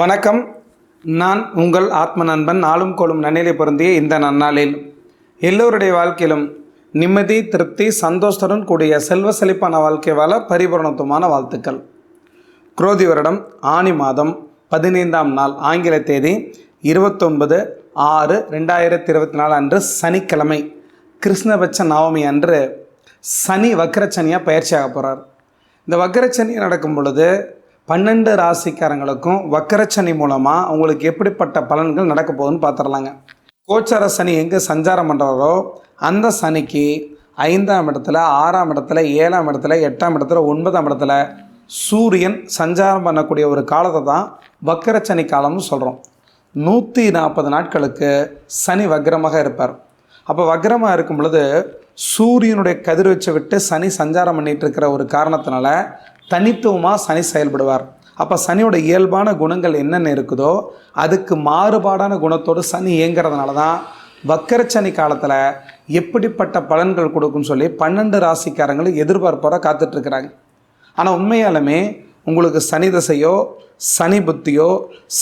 வணக்கம். நான் உங்கள் ஆத்ம நண்பன் நாளும் கோளும் நன்னிலை பொருந்திய இந்த நன்னாளில். எல்லோருடைய வாழ்க்கையிலும் நிம்மதி திருப்தி சந்தோஷத்துடன் கூடிய செல்வ செழிப்பான வாழ்க்கை வாழ பரிபூரணத்துவமான வாழ்த்துக்கள். குரோதி வருடம் ஆனி மாதம் பதினைந்தாம் நாள் ஆங்கில தேதி இருபத்தொன்பது ஆறு ரெண்டாயிரத்தி இருபத்தி நாலு அன்று சனிக்கிழமை. கிருஷ்ணபட்ச நவமி அன்று சனி வக்கரச்சனியாக பயிற்சியாக போகிறார் இந்த வக்கரச்சனி நடக்கும் பொழுது பன்னெண்டு ராசிக்காரங்களுக்கும் வக்கரச்சனி மூலமாக அவங்களுக்கு எப்படிப்பட்ட பலன்கள் நடக்க போகுதுன்னு பார்த்துடலாங்க கோச்சார சனி எங்கே சஞ்சாரம் பண்ணுறாரோ அந்த சனிக்கு ஐந்தாம் இடத்துல ஆறாம் இடத்துல ஏழாம் இடத்துல எட்டாம் இடத்துல ஒன்பதாம் இடத்துல சூரியன் சஞ்சாரம் பண்ணக்கூடிய ஒரு காலத்தை தான் வக்கரச்சனி காலம்னு சொல்கிறோம் நூற்றி நாற்பது நாட்களுக்கு சனி வக்ரமாக இருப்பார். அப்போ வக்ரமாக இருக்கும் பொழுது சூரியனுடைய கதிர்வீச்சை விட்டு சனி சஞ்சாரம் பண்ணிகிட்டு இருக்கிற ஒரு காரணத்தினால தனித்துவமாக சனி செயல்படுவார். அப்போ சனியோட இயல்பான குணங்கள் என்னென்ன இருக்குதோ அதுக்கு மாறுபாடான குணத்தோடு சனி இயங்கிறதுனால தான் வக்கரச்சனி காலத்தில் எப்படிப்பட்ட பலன்கள் கொடுக்கும்னு சொல்லி பன்னெண்டு ராசிக்காரங்களும் எதிர்பார்ப்போட காத்துட்ருக்குறாங்க. ஆனால் உண்மையாலுமே உங்களுக்கு சனி தசையோ சனி புத்தியோ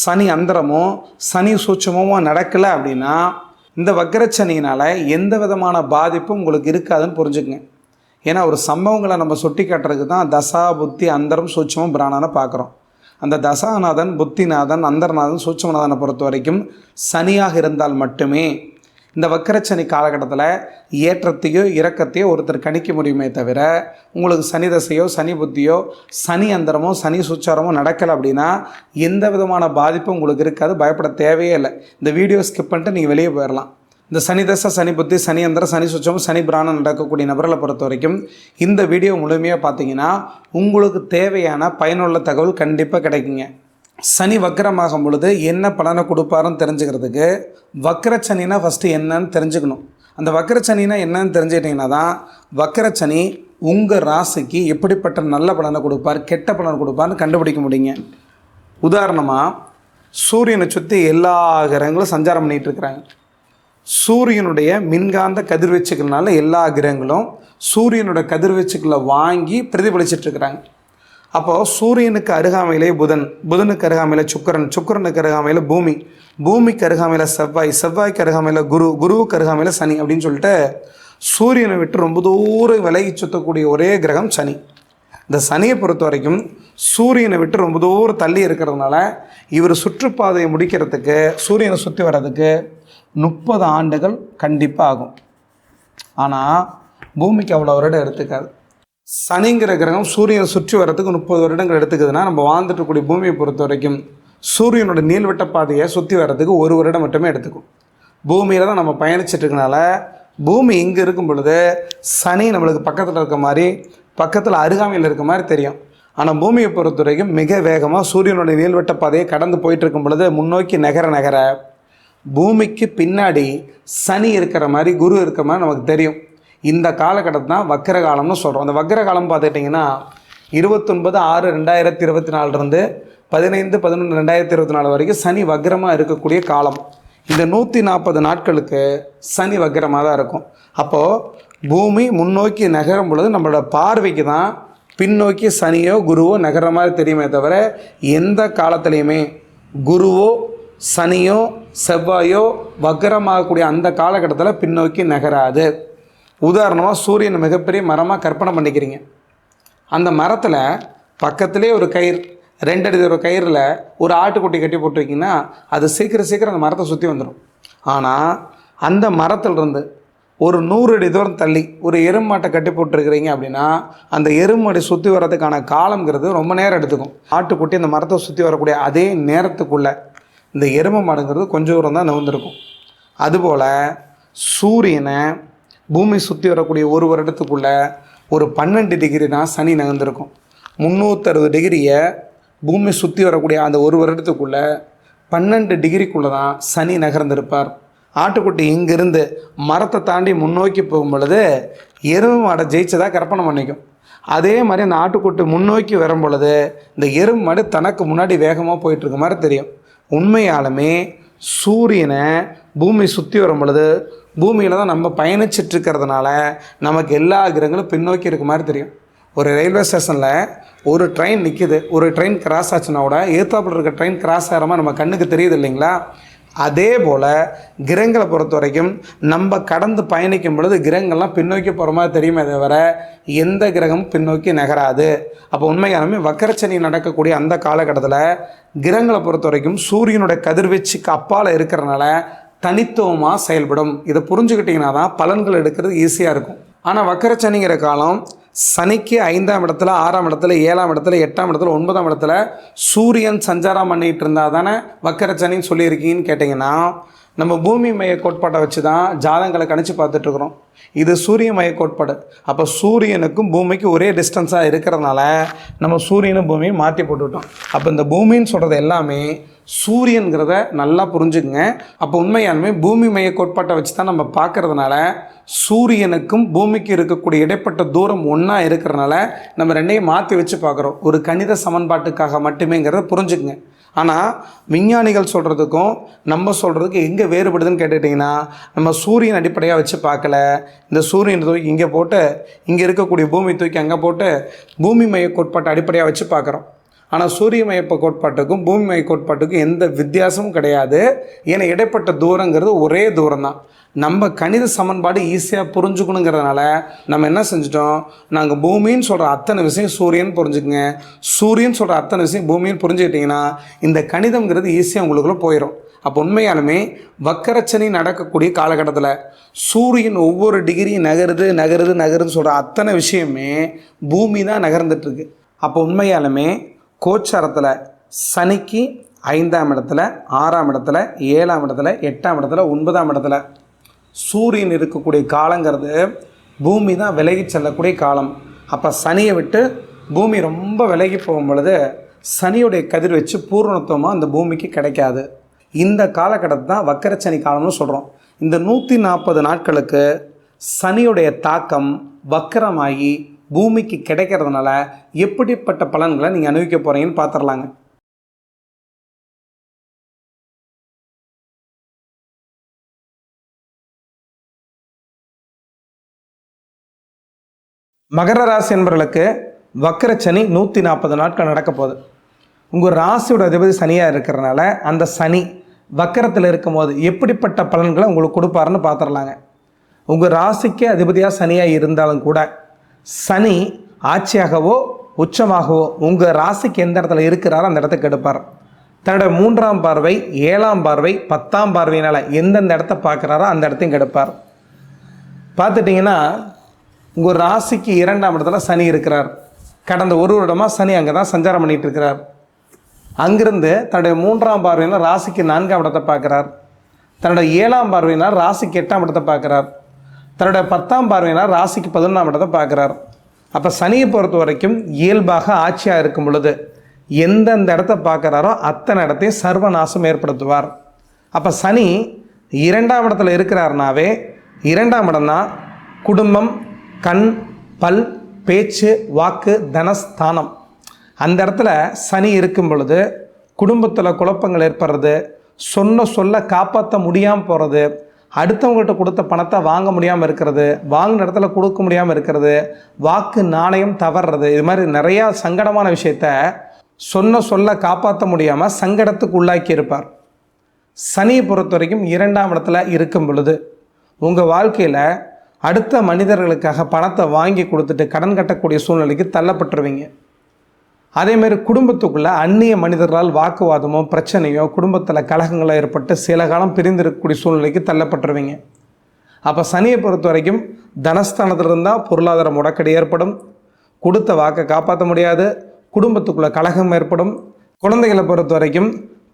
சனி அந்தரமோ சனி சூட்சமோ நடக்கலை அப்படின்னா இந்த வக்கரச்சனியினால் எந்த விதமான பாதிப்பும் உங்களுக்கு இருக்காதுன்னு புரிஞ்சுக்குங்க. ஏன்னா ஒரு சம்பவங்களை நம்ம சுட்டி காட்டுறதுக்கு தான் தசா புத்தி அந்தரம் சூட்சமும் பிராணனை பார்க்குறோம். அந்த தசாநாதன் புத்திநாதன் அந்தர்நாதன் சூட்சமநாதனை பொறுத்த வரைக்கும் சனியாக இருந்தால் மட்டுமே இந்த வக்கரச்சனி காலகட்டத்தில் ஏற்றத்தையோ இறக்கத்தையோ ஒருத்தர் கணிக்க முடியுமே தவிர உங்களுக்கு சனி தசையோ சனி புத்தியோ சனி அந்தரமோ சனி சுச்சாரமோ நடக்கலை அப்படின்னா எந்த விதமான பாதிப்பும் உங்களுக்கு இருக்காது. பயப்பட தேவையே இல்லை. இந்த வீடியோ ஸ்கிப் பண்ணிட்டு நீங்கள் வெளியே போயிடலாம் இந்த சனி தசை சனி புத்தி சனி அந்தர சனி சுச்சம் சனி பிராணம் நடக்கக்கூடிய நபர்களை பொறுத்த வரைக்கும் இந்த வீடியோ முழுமையாக பார்த்தீங்கன்னா உங்களுக்கு தேவையான பயனுள்ள தகவல் கண்டிப்பாக கிடைக்குங்க. சனி வக்கரமாகும் பொழுது என்ன பலனை கொடுப்பாருன்னு தெரிஞ்சுக்கிறதுக்கு வக்கரச்சனினா ஃபஸ்ட்டு என்னன்னு தெரிஞ்சுக்கணும். அந்த வக்கரச்சனினா என்னன்னு தெரிஞ்சுக்கிட்டிங்கன்னா தான் வக்கரச்சனி உங்கள் ராசிக்கு எப்படிப்பட்ட நல்ல பலனை கொடுப்பார் கெட்ட பலனை கொடுப்பார்னு கண்டுபிடிக்க முடியுங்க. உதாரணமாக சூரியனை சுற்றி எல்லா கிரகங்களும் சஞ்சாரம் பண்ணிகிட்டு இருக்கிறாங்க. சூரியனுடைய மின்காந்த கதிர்வீச்சுகள்னால எல்லா கிரகங்களும் சூரியனோட கதிர்வீச்சுக்களை வாங்கி பிரதிபலிச்சிட்டு இருக்கிறாங்க. அப்போது சூரியனுக்கு அருகாமையிலே புதன் புதனுக்கு அருகாமையில் சுக்கரன் சுக்கரனுக்கு அருகாமையில் பூமி பூமிக்கு அருகாமையில் செவ்வாய் செவ்வாய்க்கு அருகாமையில் குரு குருவுக்கு அருகாமையில் சனி அப்படின்னு சொல்லிட்டு சூரியனை விட்டு ரொம்ப தூரம் விலகி சுற்றக்கூடிய ஒரே கிரகம் சனி. இந்த சனியை பொறுத்த வரைக்கும் சூரியனை விட்டு ரொம்ப தூரம் தள்ளி இருக்கிறதுனால இவர் சுற்றுப்பாதையை முடிக்கிறதுக்கு சூரியனை சுற்றி வர்றதுக்கு முப்பது ஆண்டுகள் கண்டிப்பாக ஆகும் ஆனால் பூமிக்கு அவ்வளோ வருடம் எடுத்துக்காது. சனிங்கிற கிரகம் சூரியனை சுற்றி வர்றதுக்கு முப்பது வருடங்கள் எடுத்துக்குதுன்னா நம்ம வாழ்ந்துட்டுக்கூடிய இருக்கக்கூடிய பூமியை பொறுத்த வரைக்கும் சூரியனோட நீள்வட்ட பாதையை சுற்றி வர்றதுக்கு ஒரு வருடம் மட்டுமே எடுத்துக்கும். பூமியில் தான் நம்ம பயணிச்சிட்டு இருக்கனால பூமி இங்கே இருக்கும் பொழுது சனி நம்மளுக்கு பக்கத்தில் இருக்க மாதிரி பக்கத்தில் அருகாமையில் இருக்க மாதிரி தெரியும். ஆனால் பூமியை பொறுத்த வரைக்கும் மிக வேகமாக சூரியனுடைய நீள்வட்ட பாதையை கடந்து போயிட்டு இருக்கும் பொழுது முன்னோக்கி நகர நகர பூமிக்கு பின்னாடி சனி இருக்கிற மாதிரி குரு இருக்கிற மாதிரி நமக்கு தெரியும். இந்த காலகட்டத்தை தான் வக்கர காலம்னு சொல்கிறோம் அந்த வக்கர காலம் பார்த்துக்கிட்டிங்கன்னா இருபத்தொன்பது ஆறு ரெண்டாயிரத்தி இருபத்தி நாலுலேருந்து பதினைந்து பதினொன்று ரெண்டாயிரத்தி இருபத்தி நாலு வரைக்கும் சனி வக்கரமாக இருக்கக்கூடிய காலம். இந்த நூற்றி நாற்பது நாட்களுக்கு சனி வக்கரமாக தான் இருக்கும். அப்போது பூமி முன்னோக்கி நகரும் பொழுது நம்மளோட பார்வைக்கு தான் பின்னோக்கி சனியோ குருவோ நகர மாதிரி தெரியுமே தவிர எந்த காலத்துலேயுமே குருவோ சனியோ செவ்வாயோ வக்கரமாகக்கூடிய அந்த காலகட்டத்தில் பின்னோக்கி நகராது. உதாரணமாக சூரியன் மிகப்பெரிய மரமாக கற்பனை பண்ணிக்கிறீங்க. அந்த மரத்தில் பக்கத்திலே ஒரு கயிறு ரெண்டு அடி ஒரு கயிறில் ஒரு ஆட்டுக்குட்டி கட்டி போட்டிருக்கீங்கன்னா அது சீக்கிரம் சீக்கிரம் அந்த மரத்தை சுற்றி வந்துடும் ஆனால் அந்த மரத்துலேருந்து ஒரு நூறு அடி தூரம் தள்ளி ஒரு எருமாட்டை கட்டி போட்டிருக்கிறீங்க அப்படின்னா அந்த எருமாடி சுற்றி வர்றதுக்கான காலங்கிறது ரொம்ப நேரம் எடுத்துக்கும். ஆட்டுக்குட்டி அந்த மரத்தை சுற்றி வரக்கூடிய அதே நேரத்துக்குள்ளே இந்த எருமை மாடுங்கிறது கொஞ்சம் தூரம் தான் நவுந்திருக்கும். அதுபோல் சூரியனை பூமி சுற்றி வரக்கூடிய ஒரு வருடத்துக்குள்ளே ஒரு பன்னெண்டு டிகிரி தான் சனி நகர்ந்திருக்கும். முந்நூற்றறுபது டிகிரியை பூமி சுற்றி வரக்கூடிய அந்த ஒரு வருடத்துக்குள்ளே பன்னெண்டு டிகிரிக்குள்ளே தான் சனி நகர்ந்திருப்பார். ஆட்டுக்குட்டி இங்கிருந்து மரத்தை தாண்டி முன்னோக்கி போகும் பொழுது எருமை மாடை ஜெயிச்சதாக கற்பனை பண்ணிக்கும். அதே மாதிரி அந்த ஆட்டுக்குட்டி முன்னோக்கி வரும் பொழுது இந்த எருமை மாடு தனக்கு முன்னாடி வேகமாக போயிட்டுருக்க மாதிரி தெரியும். உண்மையாலுமே சூரியனை பூமி சுற்றி வரும் பொழுது பூமியில் தான் நம்ம பயணிச்சிட்டு இருக்கிறதுனால நமக்கு எல்லா கிரகங்களும் பின்னோக்கி இருக்க மாதிரி தெரியும். ஒரு ரயில்வே ஸ்டேஷனில் ஒரு ட்ரெயின் நிற்கிது ஒரு ட்ரெயின் கிராஸ் ஆச்சுன்னா கூட ஏத்தாப்புல இருக்க ட்ரெயின் கிராஸ் ஆகிற மாதிரி நம்ம கண்ணுக்கு தெரியுது இல்லைங்களா? அதே போல் கிரகங்களை பொறுத்த வரைக்கும் நம்ம கடந்து பயணிக்கும் பொழுது கிரகங்கள்லாம் பின்னோக்கி போகிற மாதிரி தெரியுமே தவிர எந்த கிரகமும் பின்னோக்கி நகராது. அப்போ உண்மையாலுமே வக்கரச்சனி நடக்கக்கூடிய அந்த காலகட்டத்தில் கிரகங்களை பொறுத்த வரைக்கும் சூரியனுடைய கதிர்வீச்சுக்கு அப்பால் இருக்கிறனால தனித்துவமாக செயல்படும். இதை புரிஞ்சுக்கிட்டிங்கன்னா தான் பலன்கள் எடுக்கிறது ஈஸியாக இருக்கும். ஆனால் வக்கரச்சனிங்கிற காலம் சனிக்கு ஐந்தாம் இடத்துல ஆறாம் இடத்துல ஏழாம் இடத்துல எட்டாம் இடத்துல ஒன்பதாம் இடத்துல சூரியன் சஞ்சாரம் பண்ணிகிட்டு இருந்தால் தானே வக்கரச்சனின்னு சொல்லியிருக்கீங்கன்னு கேட்டிங்கன்னா நம்ம பூமி மைய கோட்பாட்டை வச்சு தான் ஜாதங்களை கணிச்சு பார்த்துட்ருக்குறோம் இது சூரிய மைய கோட்பாடு. அப்போ சூரியனுக்கும் பூமிக்கும் ஒரே டிஸ்டன்ஸாக இருக்கிறதுனால நம்ம சூரியனும் பூமியும் மாற்றி போட்டுவிட்டோம் அப்போ இந்த பூமின்னு சொல்கிறது எல்லாமே சூரியன்கிறத நல்லா புரிஞ்சுக்குங்க. அப்போ உண்மையாலுமே பூமி மைய கோட்பாட்டை வச்சு தான் நம்ம பார்க்கறதுனால சூரியனுக்கும் பூமிக்கு இருக்கக்கூடிய இடைப்பட்ட தூரம் ஒன்றா இருக்கிறனால நம்ம ரெண்டையும் மாற்றி வச்சு பார்க்குறோம். ஒரு கணித சமன்பாட்டுக்காக மட்டுமேங்கிறத புரிஞ்சுக்குங்க. ஆனால் விஞ்ஞானிகள் சொல்கிறதுக்கும் நம்ம சொல்கிறதுக்கு எங்கே வேறுபடுதுன்னு கேட்டுக்கிட்டிங்கன்னா நம்ம சூரியன் அடிப்படையாக வச்சு பார்க்கல. இந்த சூரியன் தூக்கி இங்கே போட்டு இங்கே இருக்கக்கூடிய பூமி தூக்கி அங்கே போட்டு பூமி மைய கோட்பாட்டை அடிப்படையாக வச்சு பார்க்குறோம். ஆனால் சூரிய மையப்ப கோட்பாட்டுக்கும் பூமி மைய கோட்பாட்டுக்கும் எந்த வித்தியாசமும் கிடையாது. ஏன்னா இடைப்பட்ட தூரங்கிறது ஒரே தூரம் தான் நம்ம கணித சமன்பாடு ஈஸியாக புரிஞ்சுக்கணுங்கிறதுனால நம்ம என்ன செஞ்சிட்டோம்? நாங்கள் பூமின்னு சொல்கிற அத்தனை விஷயம் சூரியன் புரிஞ்சுக்குங்க. சூரியன் சொல்கிற அத்தனை விஷயம் பூமின்னு புரிஞ்சுக்கிட்டிங்கன்னா இந்த கணிதம்ங்கிறது ஈஸியாக உங்களுக்குள்ளே போயிடும் அப்போ உண்மையாலுமே வக்கரச்சனை நடக்கக்கூடிய காலகட்டத்தில் சூரியன் ஒவ்வொரு டிகிரி நகருது நகருது நகருதுன்னு சொல்கிற அத்தனை விஷயமே பூமி தான் நகர்ந்துட்டுருக்கு அப்போ உண்மையாலுமே கோச்சாரத்தில் சனிக்கு ஐந்தாம் இடத்துல ஆறாம் இடத்துல ஏழாம் இடத்துல எட்டாம் இடத்துல ஒன்பதாம் இடத்துல சூரியன் இருக்கக்கூடிய காலங்கிறது பூமி தான் விலகி செல்லக்கூடிய காலம். அப்போ சனியை விட்டு பூமி ரொம்ப விலகி போகும் பொழுது சனியுடைய கதிர் வச்சு பூர்ணத்துவமாக அந்த பூமிக்கு கிடைக்காது. இந்த காலகட்டத்தை தான் வக்கரச்சனி காலம்னு சொல்கிறோம் இந்த நூற்றி நாற்பது நாட்களுக்கு சனியுடைய தாக்கம் வக்கரமாகி பூமிக்கு கிடைக்கிறதுனால எப்படிப்பட்ட பலன்களை நீங்கள் அனுபவிக்க போகிறீங்கன்னு பார்த்துடலாங்க மகர ராசி என்பவர்களுக்கு வக்கரச்சனி நூற்றி நாற்பது நாட்கள் நடக்க போகுது. உங்கள் ராசியோட அதிபதி சனியாக இருக்கிறனால அந்த சனி வக்கரத்தில் இருக்கும்போது எப்படிப்பட்ட பலன்களை உங்களுக்கு கொடுப்பாருன்னு பார்த்துடலாங்க உங்கள் ராசிக்கு அதிபதியாக சனியாக இருந்தாலும் கூட சனி ஆட்சியாகவோ உச்சமாகவோ உங்கள் ராசிக்கு எந்த இடத்துல இருக்கிறாரோ அந்த இடத்துக்கு எடுப்பார். தன்னோட மூன்றாம் பார்வை ஏழாம் பார்வை பத்தாம் பார்வையினால் எந்தெந்த இடத்த பார்க்குறாரோ அந்த இடத்தையும் கெடுப்பார். பார்த்துட்டிங்கன்னா உங்கள் ராசிக்கு இரண்டாம் இடத்துல சனி இருக்கிறார். கடந்த ஒரு வருடமாக சனி அங்கே தான் சஞ்சாரம் பண்ணிகிட்டு இருக்கிறார். அங்கிருந்து தன்னுடைய மூன்றாம் பார்வையினால் ராசிக்கு நான்காம் இடத்தை பார்க்குறார். தன்னோட ஏழாம் பார்வையினால் ராசிக்கு எட்டாம் இடத்தை பார்க்குறார். தன்னுடைய பத்தாம் பார்வையினால் ராசிக்கு பதினொன்றாம் இடத்தை பார்க்குறார். அப்போ சனியை பொறுத்த வரைக்கும் இயல்பாக ஆட்சியாக இருக்கும் பொழுது எந்தெந்த இடத்த பார்க்குறாரோ அத்தனை இடத்தையும் சர்வநாசம் ஏற்படுத்துவார். அப்போ சனி இரண்டாம் இடத்துல இருக்கிறாருனாவே இரண்டாம் இடம்னா குடும்பம் கண் பல் பேச்சு வாக்கு தனஸ்தானம். அந்த இடத்துல சனி இருக்கும் பொழுது குடும்பத்தில் குழப்பங்கள் ஏற்படுறது சொன்ன சொல்ல காப்பாற்ற முடியாமல் போகிறது அடுத்தவங்கள்ட்ட கொடுத்த பணத்தை வாங்க முடியாமல் இருக்கிறது வாங்கின இடத்துல கொடுக்க முடியாமல் இருக்கிறது வாக்கு நாணயம் தவறுறது இது மாதிரி நிறையா சங்கடமான விஷயத்த சொன்ன சொல்ல காப்பாற்ற முடியாமல் சங்கடத்துக்கு உள்ளாக்கி இருப்பார். சனியை பொறுத்த வரைக்கும் இரண்டாம் இடத்துல இருக்கும் பொழுது உங்கள் வாழ்க்கையில் அடுத்த மனிதர்களுக்காக பணத்தை வாங்கி கொடுத்துட்டு கடன் கட்டக்கூடிய சூழ்நிலைக்கு தள்ளப்பட்டுருவீங்க. அதேமாரி குடும்பத்துக்குள்ளே அந்நிய மனிதர்களால் வாக்குவாதமோ பிரச்சனையோ குடும்பத்தில் கலகங்களோ ஏற்பட்டு சில காலம் பிரிந்திருக்கக்கூடிய சூழ்நிலைக்கு தள்ளப்பட்டுருவீங்க. அப்போ சனியை பொறுத்த வரைக்கும் தனஸ்தானத்தில் இருந்தால் பொருளாதார முடக்கடி ஏற்படும். கொடுத்த வாக்கை காப்பாற்ற முடியாது. குடும்பத்துக்குள்ளே கலகம் ஏற்படும். குழந்தைகளை பொறுத்த வரைக்கும்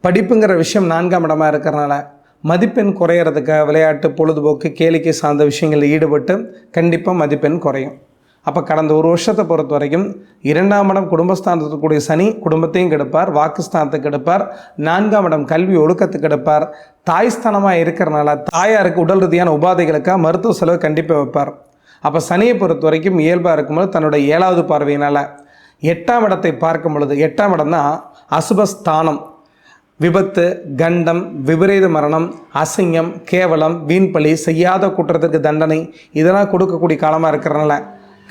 படிப்புங்கிற விஷயம் நான்காம் இடமா இருக்கிறனால மதிப்பெண் குறையிறதுக்கு விளையாட்டு பொழுதுபோக்கு கேளிக்கை சார்ந்த விஷயங்களில் ஈடுபட்டு கண்டிப்பாக மதிப்பெண் குறையும். அப்போ கடந்த ஒரு வருஷத்தை பொறுத்த வரைக்கும் இரண்டாம் இடம் குடும்பஸ்தானத்துக்கு கூடிய சனி குடும்பத்தையும் கெடுப்பார் வாக்குஸ்தானத்துக்கு கெடுப்பார் நான்காம் இடம் கல்வி ஒழுக்கத்துக்கு கெடுப்பார் தாய் ஸ்தானமாக இருக்கிறனால தாயாருக்கு உடல் ரீதியான உபாதைகளுக்காக மருத்துவ செலவு கண்டிப்பாக வைப்பார். அப்போ சனியை பொறுத்த வரைக்கும் இயல்பாக இருக்கும்போது தன்னுடைய ஏழாவது பார்வையினால் எட்டாம் இடத்தை பார்க்கும் பொழுது எட்டாம் இடம்னா தான் அசுபஸ்தானம். விபத்து கண்டம் விபரீத மரணம் அசிங்கம் கேவலம் வீண்பழி செய்யாத குற்றத்துக்கு தண்டனை இதெல்லாம் கொடுக்கக்கூடிய காலமாக இருக்கிறனால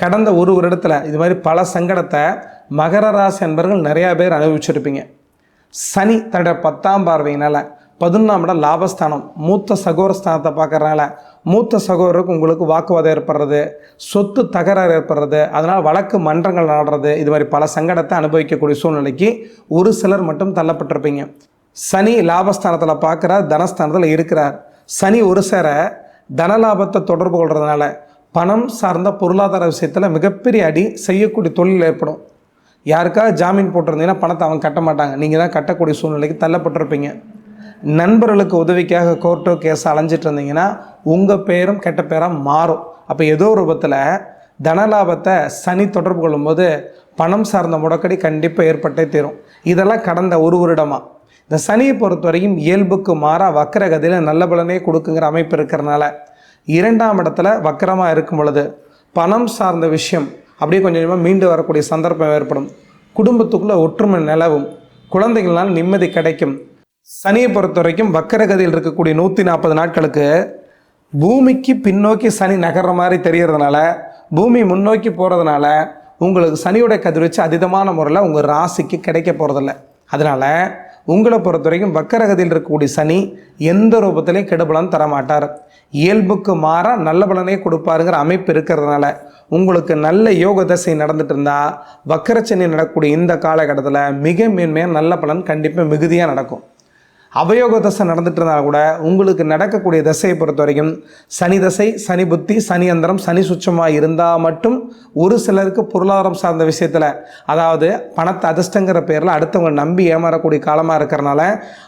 கடந்த ஒரு வருடத்தில் இது மாதிரி பல சங்கடத்தை மகர ராசி அன்பர்கள் நிறையா பேர் அனுபவிச்சிருப்பீங்க. சனி தன்னுடைய பத்தாம் பார்வையினால் பதினொன்றாம் இடம் லாபஸ்தானம். மூத்த சகோதரஸ்தானத்தை பார்க்கறனால மூத்த சகோதரருக்கு உங்களுக்கு வாக்குவாதம் ஏற்படுறது சொத்து தகராறு ஏற்படுறது அதனால் வழக்கு மன்றங்கள் நாடுறது இது மாதிரி பல சங்கடத்தை அனுபவிக்கக்கூடிய சூழ்நிலைக்கு ஒரு சிலர் மட்டும் தள்ளப்பட்டிருப்பீங்க. சனி லாபஸ்தானத்தில் பார்க்குறார் தனஸ்தானத்தில் இருக்கிறார். சனி ஒரு சேர தனலாபத்தை தொடர்பு கொள்றதுனால பணம் சார்ந்த பொருளாதார விஷயத்தில் மிகப்பெரிய அடி செய்யக்கூடிய தொழில் ஏற்படும். யாருக்காவது ஜாமீன் போட்டிருந்தீங்கன்னா பணத்தை அவங்க கட்ட மாட்டாங்க. நீங்கள் தான் கட்டக்கூடிய சூழ்நிலைக்கு தள்ளப்பட்டிருப்பீங்க. நண்பர்களுக்கு உதவிக்காக கோர்ட்டோ கேஸ் அலைஞ்சிட்டு இருந்தீங்கன்னா உங்கள் பேரும் கெட்ட பேராக மாறும். அப்போ ஏதோ ஒரு ரூபத்தில் தனலாபத்தை சனி தொடர்பு கொள்ளும்போது பணம் சார்ந்த முடக்கடி கண்டிப்பாக ஏற்பட்டே தீரும். இதெல்லாம் கடந்த ஒரு வருடமாக இந்த சனியை பொறுத்த வரைக்கும் இயல்புக்கு மாறாக வக்கரகதியில் நல்ல பலனே கொடுக்குங்கிற அமைப்பு இருக்கிறனால இரண்டாம் இடத்துல வக்கரமாக இருக்கும் பொழுது பணம் சார்ந்த விஷயம் அப்படியே கொஞ்சம் கொஞ்சமாக மீண்டு வரக்கூடிய சந்தர்ப்பம் ஏற்படும். குடும்பத்துக்குள்ளே ஒற்றுமை நிலவும். குழந்தைகளால் நிம்மதி கிடைக்கும். சனியை பொறுத்த வரைக்கும் வக்கரகதியில் இருக்கக்கூடிய நூற்றி நாற்பது நாட்களுக்கு பூமிக்கு பின்னோக்கி சனி நகர்ற மாதிரி தெரியறதுனால பூமி முன்னோக்கி போகிறதுனால உங்களுக்கு சனியோட கதிர்வீச்சு அதீதமான முறையில் உங்கள் ராசிக்கு கிடைக்க போகிறதில்ல அதனால் உங்களை பொறுத்த வரைக்கும் வக்கரகதியில் இருக்கக்கூடிய சனி எந்த ரூபத்திலையும் கெடுபலம் தரமாட்டார். இயல்புக்கு மாறாக நல்ல பலனே கொடுப்பாருங்கிற அமைப்பு இருக்கிறதுனால உங்களுக்கு நல்ல யோக தசை நடந்துட்டு இருந்தால் வக்கரச்சனி நடக்கக்கூடிய இந்த காலகட்டத்தில் மிக மேன்மையாக நல்ல பலன் கண்டிப்பாக மிகுதியாக நடக்கும். அவயோக தசை நடந்துட்டு இருந்தால் கூட உங்களுக்கு நடக்கக்கூடிய தசையை பொறுத்த வரைக்கும் சனி தசை சனி புத்தி சனி அந்தரம் சனி சுச்சமாக இருந்தால் மட்டும் ஒரு சிலருக்கு பொருளாதாரம் சார்ந்த விஷயத்தில் அதாவது பணத்தை அதிர்ஷ்டங்கிற பேரில் அடுத்தவங்க நம்பி ஏமாறக்கூடிய காலமாக இருக்கிறனால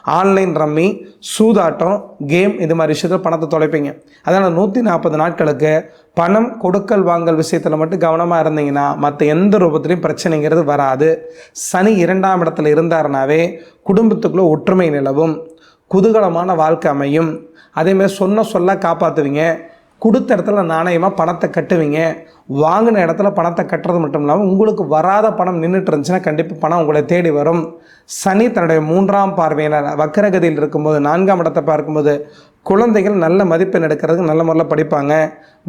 ஆன்லைன் ரம்மி சூதாட்டம் கேம் இது மாதிரி விஷயத்தில் பணத்தை தொலைப்பீங்க. அதனால் நூற்றி நாற்பது நாட்களுக்கு பணம் கொடுக்கல் வாங்கல் விஷயத்தில் மட்டும் கவனமாக இருந்தீங்கன்னா மற்ற எந்த ரூபத்துலையும் பிரச்சனைங்கிறது வராது. சனி இரண்டாம் இடத்துல இருந்தாருனாவே குடும்பத்துக்குள்ளே ஒற்றுமை நிலவும். குதூகலமான வாழ்க்கை அமையும். அதேமாதிரி சொன்ன சொல்ல காப்பாற்றுவீங்க கொடுத்த இடத்துல நாணயமாக பணத்தை கட்டுவீங்க. வாங்கின இடத்துல பணத்தை கட்டுறது மட்டும் இல்லாமல் உங்களுக்கு வராத பணம் நின்றுட்டு இருந்துச்சுன்னா கண்டிப்பாக பணம் உங்களை தேடி வரும். சனி தன்னுடைய மூன்றாம் பார்வையினர் வக்கரகதியில் இருக்கும்போது நான்காம் இடத்தை பார்க்கும்போது குழந்தைகள் நல்ல மதிப்பெண் எடுக்கிறதுக்கு நல்ல முறையில் படிப்பாங்க.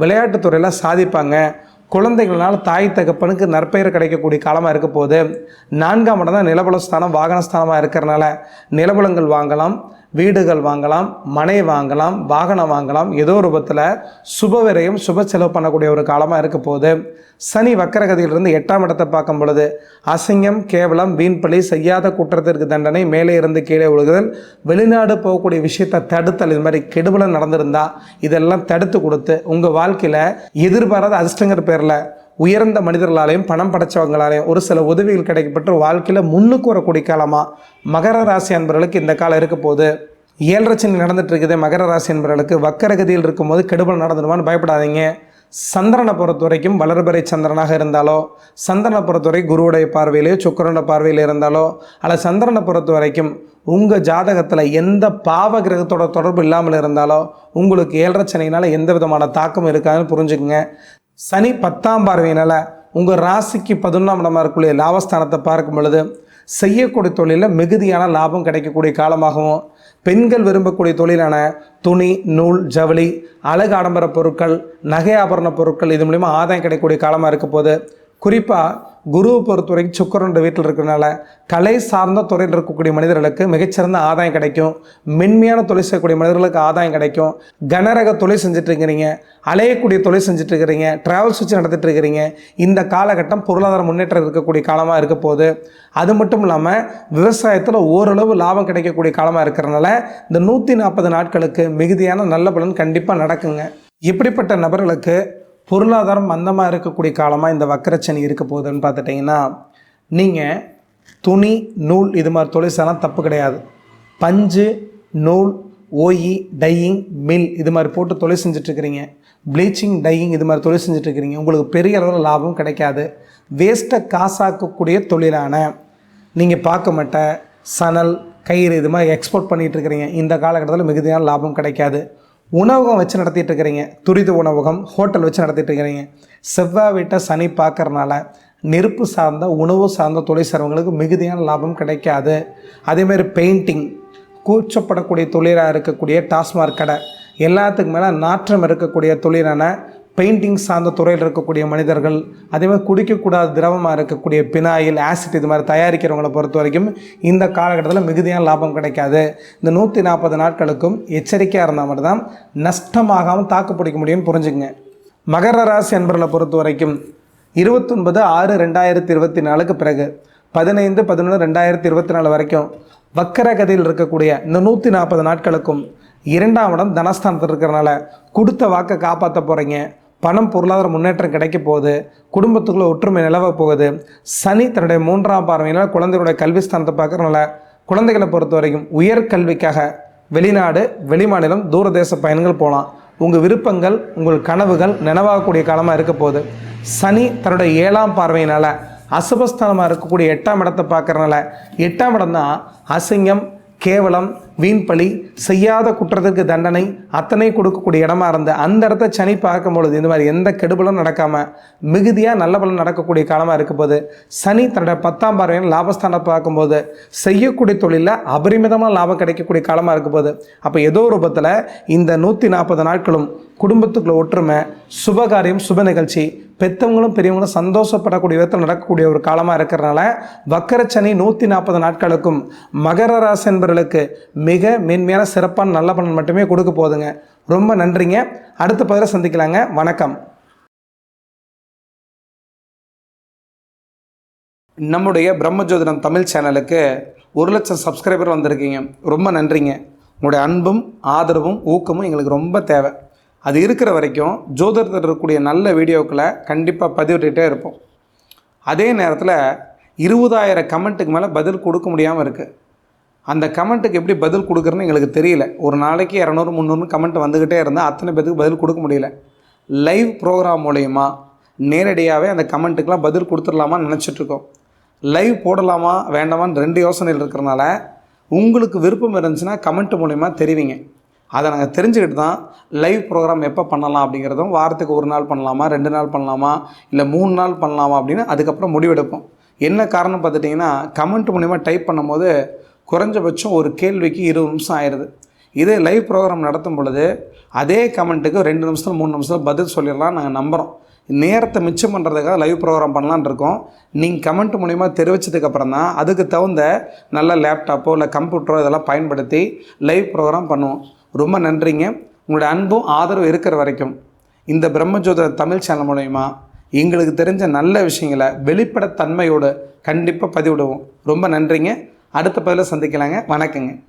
விளையாட்டுத்துறையில் சாதிப்பாங்க. குழந்தைகளால் தாய் தகப்பனுக்கு நற்பெயர் கிடைக்கக்கூடிய காலமாக இருக்க போது நான்காம் இடம் தான் நிலபலஸ்தானம் வாகனஸ்தானமாக இருக்கிறனால நிலபலங்கள் வாங்கலாம். வீடுகள் வாங்கலாம் மனை வாங்கலாம் வாகனம் வாங்கலாம் ஏதோ ரூபத்தில் சுப சுப செலவு பண்ணக்கூடிய ஒரு காலமாக இருக்க போது சனி வக்கரகதியிலிருந்து எட்டாம் இடத்தை பார்க்கும் பொழுது அசிங்கம் கேவலம் வீண்பழி செய்யாத குற்றத்திற்கு தண்டனை மேலே இருந்து கீழே விழுகுதல் வெளிநாடு போகக்கூடிய விஷயத்தை தடுத்தல் இது மாதிரி கெடுபலம் நடந்திருந்தா இதெல்லாம் தடுத்து கொடுத்து உங்கள் வாழ்க்கையில் எதிர்பாராத அதிர்ஷ்டங்கிற பேரில் உயர்ந்த மனிதர்களாலையும் பணம் படைச்சவங்களாலையும் ஒரு சில உதவிகள் கிடைக்கப்பட்டு வாழ்க்கையில் முன்னுக்கு வரக்கூடிய காலமாக மகர ராசி அன்பர்களுக்கு இந்த காலம் இருக்க போது ஏழரை சனி நடந்துட்டு இருக்குது. மகர ராசி என்பவர்களுக்கு வக்கரகதியில் இருக்கும்போது கெடுபல் நடந்துடுமான்னு பயப்படாதீங்க. சந்திரனை பொறுத்த வரைக்கும் வளர்பறை சந்திரனாக இருந்தாலோ சந்திரனை பொறுத்த வரை குருவுடைய பார்வையிலையோ சுக்கரனோட பார்வையில் இருந்தாலோ அல்லது சந்திரனை பொறுத்த வரைக்கும் உங்கள் ஜாதகத்தில் எந்த பாவ கிரகத்தோட தொடர்பு இல்லாமல் இருந்தாலோ உங்களுக்கு ஏழரை சனியினால் எந்த விதமான தாக்கம் இருக்காதுன்னு புரிஞ்சுக்குங்க. சனி பத்தாம் பார்வையினால் உங்கள் ராசிக்கு பதினொன்றாம் இடமா இருக்கக்கூடிய லாபஸ்தானத்தை பார்க்கும் பொழுது செய்யக்கூடிய தொழிலில் மிகுதியான லாபம் கிடைக்கக்கூடிய காலமாகவும் பெண்கள் விரும்பக்கூடிய தொழிலான துணி நூல் ஜவுளி அழகு ஆடம்பர பொருட்கள் நகை ஆபரண பொருட்கள் இது மூலிமா ஆதாயம் கிடைக்கக்கூடிய காலமாக இருக்க போது குறிப்பாக குருவை பொறுத்த வரைக்கும் சுக்கரனுடைய வீட்டில் இருக்கிறனால கலை சார்ந்த துறையில் இருக்கக்கூடிய மனிதர்களுக்கு மிகச்சிறந்த ஆதாயம் கிடைக்கும். மென்மையான தொழில் செய்யக்கூடிய மனிதர்களுக்கு ஆதாயம் கிடைக்கும். கனரக தொழில் செஞ்சுட்டு இருக்கிறீங்க. அலையக்கூடிய தொழில் செஞ்சுட்டு இருக்கிறீங்க. ட்ராவல்ஸ் வச்சு நடத்திட்டு இருக்கிறீங்க. இந்த காலகட்டம் பொருளாதார முன்னேற்றம் இருக்கக்கூடிய காலமாக இருக்க போகுது. அது மட்டும் இல்லாமல் விவசாயத்தில் ஓரளவு லாபம் கிடைக்கக்கூடிய காலமாக இருக்கிறனால இந்த நூற்றி நாற்பது நாட்களுக்கு மிகுதியான நல்ல பலன் கண்டிப்பாக நடக்குங்க. இப்படிப்பட்ட நபர்களுக்கு பொருளாதாரம் மந்தமாக இருக்கக்கூடிய காலமாக இந்த வக்கரச்சனி இருக்க போகுதுன்னு பார்த்துட்டிங்கன்னா நீங்கள் துணி நூல் இது மாதிரி தொழில் செய்யலாம் தப்பு கிடையாது. பஞ்சு நூல் ஓயி டையிங் மில் இது மாதிரி போட்டு தொழில் செஞ்சிட்ருக்கிறீங்க. ப்ளீச்சிங் டையிங் இது மாதிரி தொழில் செஞ்சிட்ருக்கிறீங்க. உங்களுக்கு பெரிய அளவில் லாபம் கிடைக்காது. வேஸ்ட்டை காசாக்கக்கூடிய தொழிலான நீங்கள் பார்க்க மாட்ட சணல் கயிறு இது மாதிரி எக்ஸ்போர்ட் பண்ணிகிட்டு இருக்கிறீங்க இந்த காலகட்டத்தில் மிகுதியான லாபம் கிடைக்காது. உணவகம் வச்சு நடத்திட்டு இருக்கிறீங்க துரித உணவகம் ஹோட்டல் வச்சு நடத்திட்டு இருக்கிறீங்க செவ்வாய் வீட்டை சனி பார்க்கறனால நெருப்பு சார்ந்த உணவு சார்ந்த தொழில் செய்கிறவங்களுக்கு மிகுதியான லாபம் கிடைக்காது. அதேமாதிரி பெயிண்டிங் கூச்சப்படக்கூடிய தொழிலாக இருக்கக்கூடிய டாஸ்மாக் கடை எல்லாத்துக்கு மேலே நாற்றம் இருக்கக்கூடிய தொழிலான பெயிண்டிங் சார்ந்த துறையில் இருக்கக்கூடிய மனிதர்கள் அதே மாதிரி குடிக்கக்கூடாத திரவமாக இருக்கக்கூடிய பினாயில் ஆசிட் இது மாதிரி தயாரிக்கிறவங்களை பொறுத்த வரைக்கும் இந்த காலகட்டத்தில் மிகுதியான லாபம் கிடைக்காது. இந்த நூற்றி நாற்பது நாட்களுக்கும் எச்சரிக்கையாக இருந்தால் மட்டும்தான் நஷ்டமாகாமல் தாக்கு பிடிக்க முடியும்னு புரிஞ்சுக்கங்க. மகர ராசி என்பர்களை பொறுத்த வரைக்கும் இருபத்தொன்பது ஆறு ரெண்டாயிரத்தி இருபத்தி நாலுக்கு பிறகு பதினைந்து பதினொன்று ரெண்டாயிரத்தி இருபத்தி நாலு வரைக்கும் வக்கரகதியில் இருக்கக்கூடிய இந்த நூற்றி நாற்பது நாட்களுக்கும் இரண்டாம் இடம் தனஸ்தானத்தில் இருக்கிறனால கொடுத்த வாக்கை காப்பாற்ற போகிறீங்க பணம் பொருளாதார முன்னேற்றம் கிடைக்க போகுது. குடும்பத்துக்குள்ளே ஒற்றுமை நிலவ போகுது. சனி தன்னுடைய மூன்றாம் பார்வையினால் குழந்தைகளுடைய கல்வி ஸ்தானத்தை பார்க்குறனால குழந்தைகளை பொறுத்த வரைக்கும் உயர்கல்விக்காக வெளிநாடு வெளிமாநிலம் தூரதேச பயணங்கள் போகலாம். உங்கள் விருப்பங்கள் உங்கள் கனவுகள் நினைவாகக்கூடிய காலமாக இருக்க போகுது. சனி தன்னுடைய ஏழாம் பார்வையினால் அசுபஸ்தானமாக இருக்கக்கூடிய எட்டாம் இடத்தை பார்க்கறனால எட்டாம் இடம் தான் அசிங்கம் கேவலம் வீண்பழி செய்யாத குற்றத்திற்கு தண்டனை அத்தனை கொடுக்கக்கூடிய இடமா இருந்த அந்த இடத்த சனி பார்க்கும் பொழுது இந்த மாதிரி எந்த கெடுபலும் நடக்காமல் மிகுதியாக நல்ல பலன் நடக்கக்கூடிய காலமாக இருக்க போது சனி தன்னோட பத்தாம் பார்வையில் லாபஸ்தானம் பார்க்கும்போது செய்யக்கூடிய தொழிலில் அபரிமிதமான லாபம் கிடைக்கக்கூடிய காலமாக இருக்க போது அப்போ ஏதோ ரூபத்தில் இந்த நூற்றி நாற்பது நாட்களும் குடும்பத்துக்குள்ள ஒற்றுமை சுபகாரியம் சுப நிகழ்ச்சி பெத்தவங்களும் பெரியவங்களும் சந்தோஷப்படக்கூடிய விதத்தில் நடக்கக்கூடிய ஒரு காலமாக இருக்கிறனால வக்கரச்சனி நூற்றி நாற்பது நாட்களுக்கும் மகர ராசி என்பவர்களுக்கு மிக மென்மையான சிறப்பான நல்ல பலன் மட்டுமே கொடுக்க போகுதுங்க ரொம்ப நன்றிங்க. அடுத்த பதில சந்திக்கலாங்க. வணக்கம். நம்முடைய பிரம்மஜோதிடம் தமிழ் சேனலுக்கு ஒரு லட்சம் சப்ஸ்கிரைபர் வந்திருக்கீங்க. ரொம்ப நன்றிங்க. உங்களுடைய அன்பும் ஆதரவும் ஊக்கமும் எங்களுக்கு ரொம்ப தேவை. அது இருக்கிற வரைக்கும் ஜோதிடத்தில் இருக்கக்கூடிய நல்ல வீடியோக்களை கண்டிப்பாக பதிவிட்டுகிட்டே இருப்போம். அதே நேரத்தில் இருபதாயிரம் கமெண்ட்டுக்கு மேலே பதில் கொடுக்க முடியாமல் இருக்குது அந்த கமெண்ட்டுக்கு எப்படி பதில் கொடுக்குறேன்னு எங்களுக்கு தெரியல. ஒரு நாளைக்கு இரநூறு முந்நூறு கமெண்ட் வந்துக்கிட்டே இருந்தால் அத்தனை பேத்துக்கு பதில் கொடுக்க முடியல. லைவ் ப்ரோக்ராம் மூலயமா நேரடியாகவே அந்த கமெண்ட்டுக்கெலாம் பதில் கொடுத்துடலாமான்னு நினச்சிட்ருக்கோம் லைவ் போடலாமா வேண்டாமான்னு ரெண்டு யோசனைகள் இருக்கிறனால உங்களுக்கு விருப்பம் இருந்துச்சுன்னா கமெண்ட் மூலயமா தெரிவிங்க. அதை நாங்கள் தெரிஞ்சுக்கிட்டு தான் லைவ் ப்ரோக்ராம் எப்போ பண்ணலாம் அப்படிங்கிறதும் வாரத்துக்கு ஒரு நாள் பண்ணலாமா ரெண்டு நாள் பண்ணலாமா இல்லை மூணு நாள் பண்ணலாமா அப்படின்னு அதுக்கப்புறம் முடிவெடுப்போம். என்ன காரணம் பார்த்துட்டிங்கன்னா கமெண்ட் மூலிமா டைப் பண்ணும்போது குறைஞ்சபட்சம் ஒரு கேள்விக்கு இருபது நிமிஷம் ஆயிடுது இதே லைவ் ப்ரோக்ராம் நடத்தும் பொழுது அதே கமெண்ட்டுக்கு ரெண்டு நிமிஷத்தில் மூணு நிமிஷத்தில் பதில் சொல்லிடலாம் நாங்கள் நம்புகிறோம் நேரத்தை மிச்சம் பண்ணுறதுக்காக லைவ் ப்ரோக்ராம் பண்ணலான்ருக்கோம் நீங்கள் கமெண்ட் மூலிமா தெரிவித்ததுக்கப்புறம் தான் அதுக்கு தகுந்த நல்ல லேப்டாப்போ இல்லை கம்ப்யூட்டரோ இதெல்லாம் பயன்படுத்தி லைவ் ப்ரோக்ராம் பண்ணுவோம். ரொம்ப நன்றிங்க. உங்களுடைய அன்பும் ஆதரவு இருக்கிற வரைக்கும் இந்த பிரம்மஜோதிட தமிழ் சேனல் மூலயமா எங்களுக்கு தெரிஞ்ச நல்ல விஷயங்களை வெளிப்படைத்தன்மையோடு கண்டிப்பாக பதிவிடுவோம். ரொம்ப நன்றிங்க. அடுத்த பதிவில் சந்திக்கலாங்க. வணக்கங்க.